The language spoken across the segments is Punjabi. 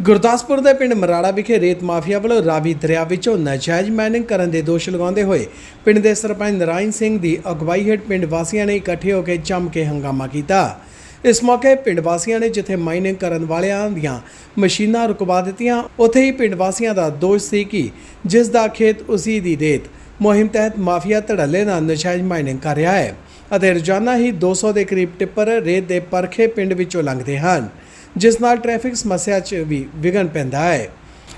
ਗੁਰਦਾਸਪੁਰ ਦੇ ਪਿੰਡ ਮਰਾੜਾ ਵਿਖੇ ਰੇਤ ਮਾਫੀਆ ਵੱਲੋਂ ਰਾਵੀ ਦਰਿਆ ਵਿੱਚੋਂ ਨਾਜਾਇਜ਼ ਮਾਈਨਿੰਗ ਕਰਨ ਦੇ ਦੋਸ਼ ਲਗਾਉਂਦੇ ਹੋਏ ਪਿੰਡ ਦੇ ਸਰਪੰਚ ਨਰਾਇਣ ਸਿੰਘ ਦੀ ਅਗਵਾਈ ਹੇਠ ਪਿੰਡ ਵਾਸੀਆਂ ਨੇ ਇਕੱਠੇ ਹੋ ਕੇ ਜੰਮ ਕੇ ਹੰਗਾਮਾ ਕੀਤਾ। ਇਸ ਮੌਕੇ ਪਿੰਡ ਵਾਸੀਆਂ ਨੇ ਜਿੱਥੇ ਮਾਈਨਿੰਗ ਕਰਨ ਵਾਲਿਆਂ ਦੀਆਂ ਮਸ਼ੀਨਾਂ ਰੁਕਵਾ ਦਿੱਤੀਆਂ, ਉੱਥੇ ਹੀ ਪਿੰਡ ਵਾਸੀਆਂ ਦਾ ਦੋਸ਼ ਸੀ ਕਿ ਜਿਸ ਦਾ ਖੇਤ ਉਸੀ ਦੀ ਰੇਤ ਮੁਹਿੰਮ ਤਹਿਤ ਮਾਫੀਆ ਧੜੱਲੇ ਨਾਲ ਨਜਾਇਜ਼ ਮਾਈਨਿੰਗ ਕਰ ਰਿਹਾ ਹੈ ਅਤੇ ਰੋਜ਼ਾਨਾ ਹੀ 200 ਦੇ ਕਰੀਬ ਟਿੱਪਰ ਰੇਤ ਦੇ ਪਰਖੇ ਪਿੰਡ ਵਿੱਚੋਂ ਲੰਘਦੇ ਹਨ। ਜਿਸ ਨਾਲ ਟ੍ਰੈਫਿਕ ਸਮੱਸਿਆ 'ਚ ਵੀ ਵਿਘਨ ਪੈਂਦਾ ਹੈ।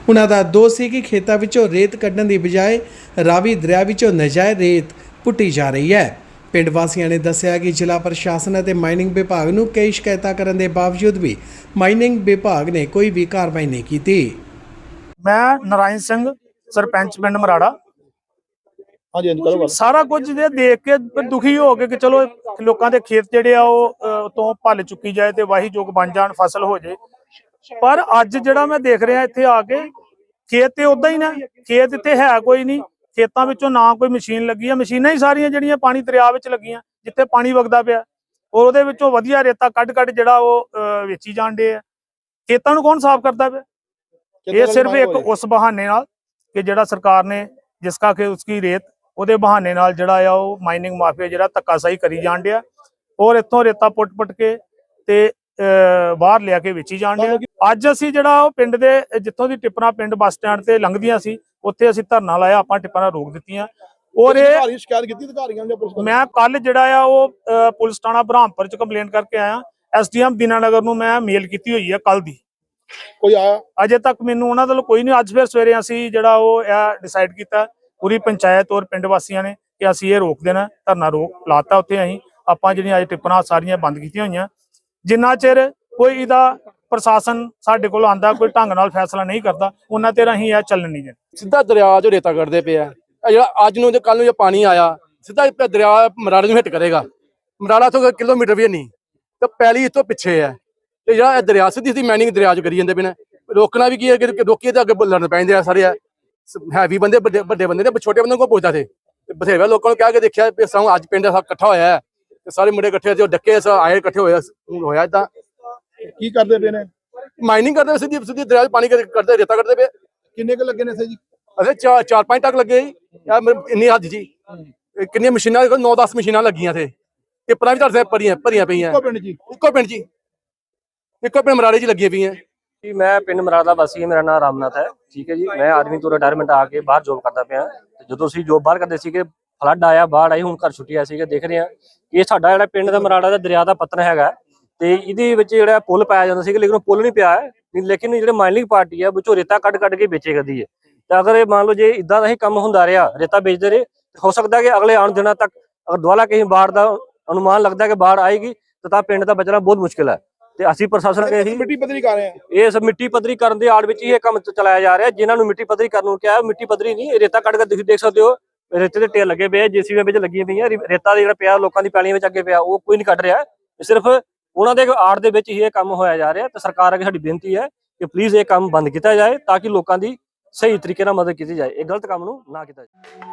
ਉਹਨਾਂ ਦਾ ਦੋਸ਼ ਸੀ ਕਿ ਖੇਤਾਂ ਵਿੱਚੋਂ ਰੇਤ ਕੱਢਣ ਦੀ ਬਜਾਏ ਰਾਵੀ ਦਰਿਆ ਵਿੱਚੋਂ ਨਜਾਇਜ਼ ਰੇਤ ਪੁੱਟੀ ਜਾ ਰਹੀ ਹੈ। ਪਿੰਡ ਵਾਸੀਆਂ ਨੇ ਦੱਸਿਆ ਕਿ ਜ਼ਿਲ੍ਹਾ ਪ੍ਰਸ਼ਾਸਨ ਅਤੇ ਮਾਈਨਿੰਗ ਵਿਭਾਗ ਨੂੰ ਕਈ ਸ਼ਿਕਾਇਤਾਂ ਕਰਨ ਦੇ ਬਾਵਜੂਦ ਵੀ ਮਾਈਨਿੰਗ ਵਿਭਾਗ ਨੇ ਕੋਈ ਵੀ ਕਾਰਵਾਈ ਨਹੀਂ ਕੀਤੀ। ਮੈਂ ਨਰਾਇਣ ਸਿੰਘ, ਸਰਪੰਚ ਪਿੰਡ ਮਰਾੜਾ। ਹਾਂਜੀ ਹਾਂਜੀ ਕਰੋ ਸਾਰਾ ਕੁਝ ਇਹ ਦੇਖ ਕੇ ਦੁਖੀ ਹੋ ਕੇ ਕਿ ਚਲੋ ਲੋਕਾਂ ਦੇ ਖੇਤ ਜਿਹੜੇ ਆ ਉਹ ਤੋਂ ਭੱਲ ਚੁੱਕੀ ਜਾਏ ਤੇ ਵਾਹੀ ਯੋਗ ਬਣ ਜਾਣ ਫਸਲ ਹੋ ਜੇ। ਪਰ ਅੱਜ ਜਿਹੜਾ ਮੈਂ ਦੇਖ ਰਿਹਾ ਇੱਥੇ ਆ ਕੇ ਖੇਤ ਤੇ ਉਦਾਂ ਹੀ ਨਾ ਖੇਤ ਇੱਥੇ ਹੈ ਕੋਈ ਨਹੀਂ। ਖੇਤਾਂ ਵਿੱਚੋਂ ਨਾ ਕੋਈ ਮਸ਼ੀਨ ਲੱਗੀ ਆ। ਮਸ਼ੀਨਾਂ ਹੀ ਸਾਰੀਆਂ ਜਿਹੜੀਆਂ ਪਾਣੀ ਦਰਿਆ ਵਿੱਚ ਲੱਗੀਆਂ ਜਿੱਥੇ ਪਾਣੀ ਵਗਦਾ ਪਿਆ। ਔਰ ਉਹਦੇ ਵਿੱਚੋਂ ਵਧੀਆ ਰੇਤਾ ਕੱਢ ਕੱਢ ਜਿਹੜਾ ਉਹ ਵੇਚੀ ਜਾਂਦੇ ਆ। ਖੇਤਾਂ ਨੂੰ ਕੌਣ ਸਾਫ਼ ਕਰਦਾ ਪਿਆ? ਇਹ ਸਿਰਫ ਇੱਕ ਉਸ ਬਹਾਨੇ ਨਾਲ ਕਿ ਜਿਹੜਾ ਸਰਕਾਰ ਨੇ ਜਿਸ ਕਾ ਕਿ ਉਸकी ਰੇਤ ਉਹਦੇ ਬਹਾਨੇ ਨਾਲ ਜਿਹੜਾ ਆ ਉਹ ਮਾਈਨਿੰਗ ਮਾਫੀਆ ਜਿਹੜਾ ਧੱਕਾਸ਼ਾਹੀ ਕਰੀ ਜਾਣ ਡਿਆ। ਔਰ ਇੱਥੋਂ ਰੇਤਾ ਪੁੱਟ-ਪੁੱਟ ਕੇ ਤੇ ਬਾਹਰ ਲਿਆ ਕੇ ਵੇਚੀ ਜਾਣ ਡਿਆ। ਅੱਜ ਅਸੀਂ ਜਿਹੜਾ ਉਹ ਪਿੰਡ ਦੇ ਜਿੱਥੋਂ ਦੀ ਟਿੱਪਣਾ ਪਿੰਡ ਬੱਸ ਸਟੈਂਡ ਤੇ ਲੰਘਦੀਆਂ ਸੀ ਉੱਥੇ ਅਸੀਂ ਧਰਨਾ ਲਾਇਆ ਆਪਾਂ ਟਿੱਪਰਾਂ ਰੋਕ ਦਿੱਤੀਆਂ। ਔਰ ਇਹ ਸ਼ਿਕਾਇਤ ਕੀਤੀ ਅਧਿਕਾਰੀਆਂ ਨੇ ਪੁਲਿਸ ਮੈਂ ਕੱਲ ਜਿਹੜਾ ਆ ਉਹ ਪੁਲਿਸ ਥਾਣਾ ਬ੍ਰਹਮਪੁਰ ਚ ਕੰਪਲੇਂਟ ਕਰਕੇ ਆਇਆ। ਐਸਡੀਐਮ ਦੀਨਾਨਗਰ ਨੂੰ ਮੈਂ ਮੇਲ ਕੀਤੀ ਹੋਈ ਹੈ ਕੱਲ ਦੀ। ਕੋਈ ਆਇਆ? ਅਜੇ ਤੱਕ ਮੈਨੂੰ ਉਹਨਾਂ ਵੱਲੋਂ ਕੋਈ ਨਹੀਂ ਅੱਜ ਫਿਰ ਸਵੇਰੇ ਅਸੀਂ ਜਿਹੜਾ ਉਹ ਇਹ ਡਿਸਾਈਡ ਕੀਤਾ। ਪੂਰੀ ਪੰਚਾਇਤ ਔਰ ਪਿੰਡ ਵਾਸੀਆਂ ਨੇ ਕਿ ਅਸੀਂ ਇਹ ਰੋਕ ਦੇਣਾ, ਧਰਨਾ ਰੋਕ ਲਾਤਾ ਉੱਥੇ ਅਸੀਂ। ਆਪਾਂ ਜਿਹੜੀਆਂ ਅੱਜ ਟਿੱਪਣਾ ਸਾਰੀਆਂ ਬੰਦ ਕੀਤੀਆਂ ਹੋਈਆਂ। ਜਿੰਨਾ ਚਿਰ ਕੋਈ ਇਹਦਾ ਪ੍ਰਸ਼ਾਸਨ ਸਾਡੇ ਕੋਲ ਆਂਦਾ, ਕੋਈ ਢੰਗ ਨਾਲ ਫੈਸਲਾ ਨਹੀਂ ਕਰਦਾ, ਉਹਨਾਂ ਤੇ ਅਸੀਂ ਇਹ ਚੱਲਣ ਨਹੀਂ ਦੇਣਾ। ਸਿੱਧਾ ਦਰਿਆ 'ਚੋਂ ਰੇਤਾ ਕੱਢਦੇ ਪਏ ਆ ਜਿਹੜਾ ਅੱਜ ਨੂੰ ਜੇ ਕੱਲ ਨੂੰ ਜੇ ਪਾਣੀ ਆਇਆ, ਸਿੱਧਾ ਦਰਿਆ ਮਰਾੜੇ ਨੂੰ ਹਿੱਟ ਕਰੇਗਾ। ਮਰਾੜਾ ਤੋਂ ਕਿਲੋਮੀਟਰ ਵੀ ਨਹੀਂ, ਤੇ ਪੈਲੀ ਇਤੋਂ ਪਿੱਛੇ ਹੈ। ਤੇ ਜਿਹੜਾ ਇਹ ਦਰਿਆ ਸਿੱਧੀ ਸਿੱਧੀ ਮਾਈਨਿੰਗ ਦਰਿਆ 'ਚ ਕਰੀ ਜਾਂਦੇ ਪਏ ਰੋਕਣਾ ਵੀ ਕੀ ਹੈ, ਕਿ ਰੋਕੀਏ ਤਾਂ ਅੱਗੇ ਲੜਨ ਪੈਂਦੇ ਆ ਸਾਰੇ ਹੈਵੀ ਬੰਦੇ ਵੱਡੇ ਵੱਡੇ ਬੰਦੇ ਨੇ ਛੋਟੇ ਬੰਦੇ ਕੋਲ ਪੁੱਛਦਾ ਸੀ? ਤੇ ਬਥੇਰੇ ਲੋਕਾਂ ਨੂੰ ਕਹਿ ਕੇ ਦੇਖਿਆ ਵੀ ਸਾਂ ਅੱਜ ਪਿੰਡ ਸਭ ਇਕੱਠਾ ਹੋਇਆ ਹੈ ਤੇ ਸਾਰੇ ਮੁੰਡੇ ਇਕੱਠੇ ਉਹ ਡੱਕੇ ਸਭ ਆਏ ਇਕੱਠੇ ਹੋਇਆ ਹੋਇਆ ਇਦਾਂ ਕੀ ਕਰਦੇ ਪਏ ਨੇ? ਮਾਈਨਿੰਗ ਕਰਦੇ ਸਿੱਧੀ ਸਿੱਧੀ ਦਰਿਆ 'ਚ ਪਾਣੀ ਕੱਢਦੇ ਰੇਤਾ ਕੱਢਦੇ ਪਏ। ਕਿੰਨੇ ਕੁ ਲੱਗੇ ਨੇ ਇੱਥੇ ਜੀ? ਅਰੇ ਚਾਰ ਚਾਰ ਪੰਜ ਟੱਕ ਲੱਗੇ ਜੀ ਇੰਨੀ ਹੱਦ ਜੀ। ਕਿੰਨੀਆਂ ਮਸ਼ੀਨਾਂ ਦੇਖੋ 9-10 ਮਸ਼ੀਨਾਂ ਲੱਗੀਆਂ ਤੇ ਟਿੱਪਰਾਂ ਵੀ ਤੁਹਾਡੇ ਭਰੀਆਂ ਭਰੀਆਂ ਪਈਆਂ। ਇੱਕੋ ਪਿੰਡ ਜੀ? ਇੱਕੋ ਪਿੰਡ ਜੀ। ਇੱਕੋ ਪਿੰਡ ਮਰਾੜੇ 'ਚ ਲੱਗੀਆਂ ਪਈਆਂ। ਜੀ, ਮੈਂ ਪਿੰਡ ਮਰਾਦਾ ਦਾ ਵਾਸੀ ਹਾਂ, ਮੇਰਾ ਨਾਮ ਰਾਮਨਾਥ ਹੈ। ਠੀਕ ਹੈ ਜੀ, ਮੈਂ ਆਰਮੀ ਤੋਂ ਰਿਟਾਇਰਮੈਂਟ ਆ ਕੇ ਬਾਹਰ ਜੋਬ ਕਰਦਾ ਪਿਆ। ਤੇ ਜਦੋਂ ਅਸੀਂ ਜੋਬ ਬਾਹਰ ਕਰਦੇ ਸੀਗੇ ਫਲੱਡ ਆਇਆ, ਬਾੜ ਆਈ, ਹੁਣ ਘਰ ਛੁੱਟੀ ਸੀਗੇ, ਦੇਖ ਰਹੇ ਹਾਂ ਇਹ ਸਾਡਾ ਜਿਹੜਾ ਪਿੰਡ ਦਾ ਮਰਾੜਾ ਦਾ ਦਰਿਆ ਦਾ ਪੱਤਨ ਹੈਗਾ। ਤੇ ਇਹਦੇ ਵਿੱਚ ਜਿਹੜਾ ਪੁਲ ਪਾਇਆ ਜਾਂਦਾ ਸੀਗਾ, ਲੇਕਿਨ ਉਹ ਪੁਲ ਨਹੀਂ ਪਿਆ ਲੇਕਿਨ ਜਿਹੜੇ ਮਾਈਨਿੰਗ ਪਾਰਟੀ ਹੈ ਵਿੱਚੋਂ ਰੇਤਾ ਕੱਢ ਕੱਢ ਕੇ ਵੇਚੇ ਕਰਦੀ ਹੈ। ਤਾਂ ਅਗਰ ਇਹ ਮੰਨ ਲਓ ਜੇ ਇਦਾਂ ਦਾ ਹੀ ਕੰਮ ਹੁੰਦਾ ਰਿਹਾ, ਰੇਤਾ ਵੇਚਦੇ ਰਹੇ ਹੋ ਸਕਦਾ ਕਿ ਅਗਲੇ ਆਉਣ ਦਿਨਾਂ ਤੱਕ ਅਗਰ ਦੁਆਲਾ ਕਹੀਂ ਬਾੜ ਦਾ ਅਨੁਮਾਨ ਲੱਗਦਾ ਕਿ ਬਾੜ ਆਏਗੀ ਤਾਂ ਪਿੰਡ ਦਾ ਬਚਣਾ ਬਹੁਤ ਮੁਸ਼ਕਿਲ ਹੈ। ਤੇ ਅਸੀਂ ਪ੍ਰਸ਼ਾਸਨ ਅੱਗੇ ਇਹੀ ਮਿੱਟੀ ਪੱਧਰੀ ਕਰ ਰਹੇ ਆ ਇਹ ਸਭ ਮਿੱਟੀ ਪੱਧਰੀ ਕਰਨ ਦੇ ਆੜ ਵਿੱਚ ਹੀ ਇਹ ਕੰਮ ਚਲਾਇਆ ਜਾ ਰਿਹਾ। ਜਿਨ੍ਹਾਂ ਨੂੰ ਮਿੱਟੀ ਪੱਧਰੀ ਕਰਨ ਨੂੰ ਕਿਹਾ ਮਿੱਟੀ ਪੱਧਰੀ ਨਹੀਂ ਰੇਤਾ ਕੱਢ ਕੇ ਤੁਸੀਂ ਦੇਖ ਸਕਦੇ ਹੋ ਰੇਤੇ ਦੇ ਢੇਰ ਲੱਗੇ ਪਏ ਜੀਸੀਬੀ ਵਿੱਚ ਲੱਗੀਆਂ ਪਈਆਂ ਰੇਤਾ ਦੇ ਜਿਹੜਾ ਪਿਆ ਲੋਕਾਂ ਦੀ ਪੈਲੀਆਂ ਵਿੱਚ ਅੱਗੇ ਪਿਆ ਉਹ ਕੋਈ ਨਹੀਂ ਕੱਢ ਰਿਹਾ। ਸਿਰਫ ਉਹਨਾਂ ਦੇ ਆੜ ਦੇ ਵਿੱਚ ਹੀ ਇਹ ਕੰਮ ਹੋਇਆ ਜਾ ਰਿਹਾ ਤੇ ਸਰਕਾਰ ਅੱਗੇ ਸਾਡੀ ਬੇਨਤੀ ਹੈ ਕਿ ਪਲੀਜ਼ ਇਹ ਕੰਮ ਬੰਦ ਕੀਤਾ ਜਾਏ ਤਾਂ ਕਿ ਲੋਕਾਂ ਦੀ ਸਹੀ ਤਰੀਕੇ ਨਾਲ ਮਦਦ ਕੀਤੀ ਜਾਏ। ਇਹ ਗਲਤ ਕੰਮ ਨੂੰ ਨਾ ਕੀਤਾ ਜਾਏ।